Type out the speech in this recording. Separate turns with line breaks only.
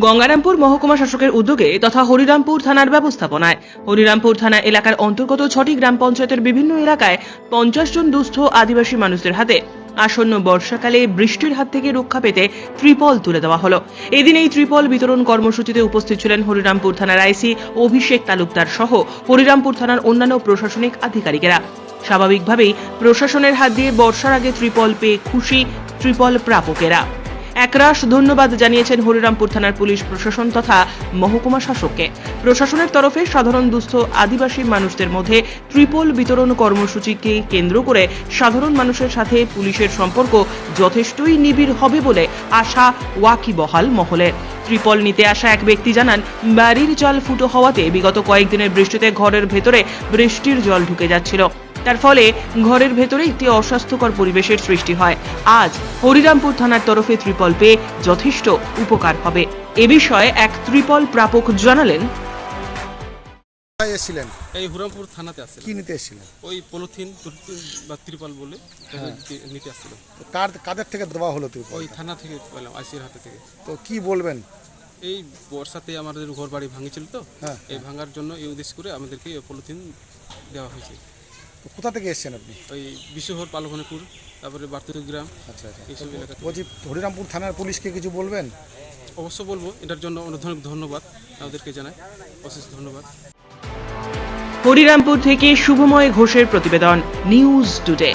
গঙ্গারামপুর মহকুমা শাসকের উদ্যোগে তথা হরিরামপুর থানার ব্যবস্থাপনায়। হরিরামপুর থানা এলাকার অন্তর্গত ছটি গ্রাম পঞ্চায়েতের বিভিন্ন এলাকায় পঞ্চাশ জন দুস্থ আদিবাসী মানুষদের হাতে আসন্ন বর্ষাকালে বৃষ্টির হাত থেকে রক্ষা পেতে ত্রিপল তুলে দেওয়া হলো। এদিন এই ত্রিপল বিতরণ কর্মসূচিতে উপস্থিত ছিলেন হরিরামপুর থানার আইসি অভিষেক তালুকদার সহ হরিরামপুর থানার অন্যান্য প্রশাসনিক আধিকারিকেরা। স্বাভাবিকভাবেই প্রশাসনের হাত দিয়ে বর্ষার আগে ত্রিপল পেয়ে খুশি ত্রিপল প্রাপকেরা। একরাশ ধন্যবাদ জানিয়েছেন হরিরামপুর থানার পুলিশ প্রশাসন তথা মহকুমা শাসককে। প্রশাসনের তরফে সাধারণ দুস্থ আদিবাসী মানুষদের মধ্যে ত্রিপল বিতরণ কর্মসূচিকে কেন্দ্র করে সাধারণ মানুষের সাথে পুলিশের সম্পর্ক যথেষ্টই নিবিড় হবে বলে আশা ওয়াকিবহাল মহলে ত্রিপল নিতে আসা এক ব্যক্তি জানান, বাড়ির জল ফুটো হওয়াতে বিগত কয়েকদিনের বৃষ্টিতে ঘরের ভেতরে বৃষ্টির জল ঢুকে যাচ্ছিল। তার ফলে ঘরের ভেতরে একটি অস্বাস্থ্যকর পরিবেশের সৃষ্টি হয়। আজ হরিরামপুর থানার তরফে ত্রিপল পেয়ে যথেষ্ট উপকার হবে। এ বিষয়ে এক ত্রিপল প্রাপক জানালেন।
এসেছিলেন?
এই হুরামপুর থানাতে আসছিল
কি নিতে এসেছিলেন?
ওই পলিথিন বা ত্রিপাল বলে তাকে নিতে- নিতে আসছিল
তো কার কাদের থেকে দেওয়া হলো তুই
ওই থানা থেকে পেলাম আইসির হাতে থেকে।
তো কি বলবেন?
এই বর্ষাতে আমাদের ঘর বাড়ি ভাঙেছিল তো।
হ্যাঁ।
এই ভাঙার জন্য এই উদ্দেশ্য করে আমাদেরকে পলিথিন দেওয়া হয়েছে।
তো কোথা থেকে এসেছেন আপনি?
ওই বিশ্বহর পালভনীপুর তারপরে বার্তুর গ্রাম।
আচ্ছা আচ্ছা।
এইসব এলাকা থেকে।
বলছি হরিরামপুর থানার পুলিশকে কিছু বলবেন?
অবশ্য বলব এটার জন্য অনেক ধন্যবাদ আমাদেরকে জানাই। অশেষ ধন্যবাদ।
হরিরামপুর থেকে শুভময় ঘোষের প্রতিবেদন নিউজ টুডে।